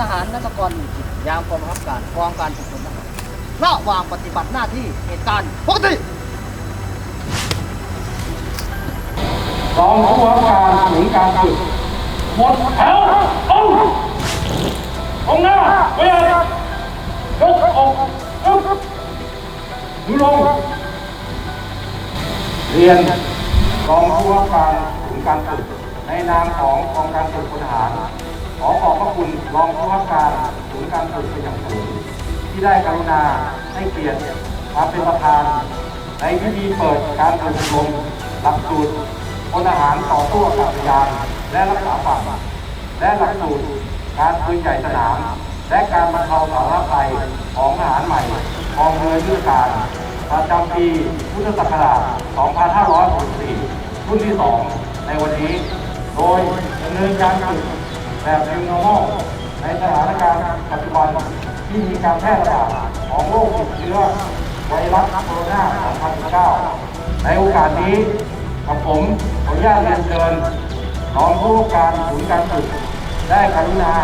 ทหามกองบังคับการกองการฝึกฝนทหารระหว่างปฏิบัติหน้าที่เหตุการณ์ปกติกองผู้ว่าการถึงการฝึกหมดแถวองค์องหน้าเวียนยกอกยกมือลงเรียนกองผู้ว่าการถึงการฝึกในนามของกองการฝึกพลทหาร ขอขอบพระคุณรองผู้ว่าการถึงการฝึกเป็นอย่างสูงที่ได้กรุณาให้เกียรติมาเป็นประธาน ในพิธีเปิดการอบรมหลักสูตรพลทหารต่อสู้อากาศยานและรักษาฝั่งและหลักสูตรการปืนใหญ่สนาม และการบรรเทาสาธารณภัยของทหารใหม่กองเรือยุทธการประจำปีพุทธศักราช 2564 รุ่นที่ 2 ในวันนี้ โดยดำเนินการฝึก แบบ New Normal ในสถานการณ์ปัจจุบันที่มีการแพร่ระบาดของโรคติดเชื้อไวรัสโคโรนา2019ในโอกาสนี้กับผมขออนุญาตเรียนเชิญรองผู้การศูนย์การฝึกได้กรุณา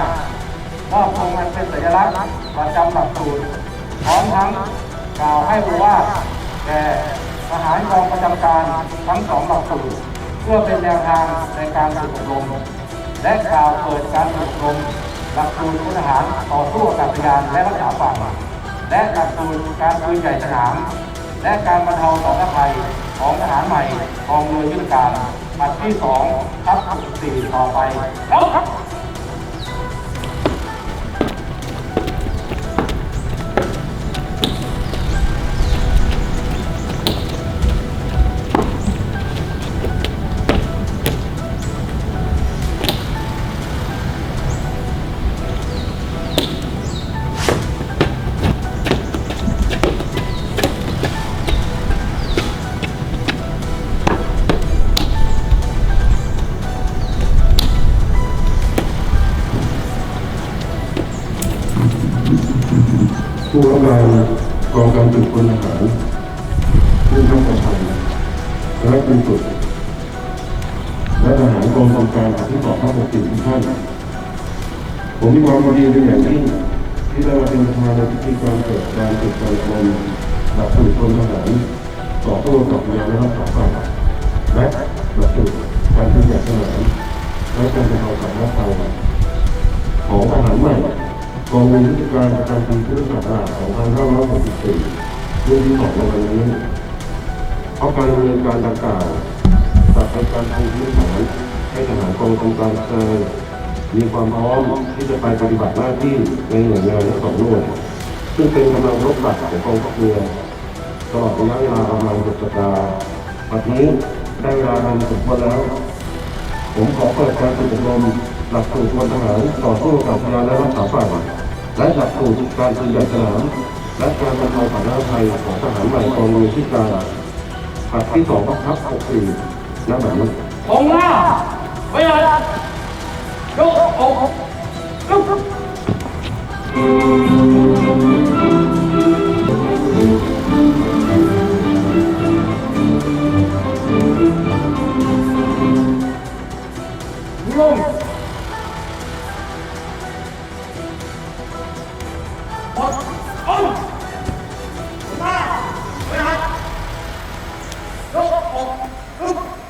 มอบธงอันเป็นสัญลักษณ์ประจำหลักสูตรพร้อมทั้งกล่าวให้รู้ว่าแก่ทหารกองประจำการทั้งสองหลักสูตรเพื่อเป็นแนวทางในการฝึกอบรม และกล่าวเปิดการอบรมหลักสูตรทหารต่อสู้อากาศยานและรักษาฝั่งและหลักสูตรการปืนใหญ่สนาม และการบรรเทาสาธารณภัยของทหารใหม่กองเรือยุทธการปัดที่2ทับ64ต่อไปแล้วครับ ผู้รับงานกองการฝึกพลทหารผู้ทัพประชันและเป็นสุดและทหารกองกำการอาที่ต่อภาคปกติทุกท่านผมมีความยินดีเป็นอย่างยิ่งที่ได้มาเป็นประธานในพิธีการเปิดการฝึกการอบรมหลักสูตรพลทหารต่อสู้กับพยานและรักษาฝั่งและหลักสูตร กองเรือยุทธการประจำปีพุทธศักราช2564รุ่นที่สองในวันนี้เพราะการดำเนินการดังกล่าวตัดเป็นการทำพื้นฐานให้ทหารกองกำลังเชิงมีความพร้อมที่จะไปปฏิบัติหน้าที่ในหน่วยงานทั้งสองหน่วยซึ่งเป็นกำลังรบหลักของกองทัพเรือตลอดระยะเวลาประมาณ6สัปดาห์ปัจจุบันนี้ได้เวลาทำสมควรแล้ว ผมขอเปิดการฝึกอบรมหลักสูตรพลทหารต่อสู้กับพยานและรักษาฝั่ง และหลักสูตรการปฏิบัติสนามและการบรรเทาสาธารณภัยของทหารใหม่กองเรือที่การผัดที่สองทัพ64ณบัดนี้องหน้าเวียนยกอกยก ก็ออก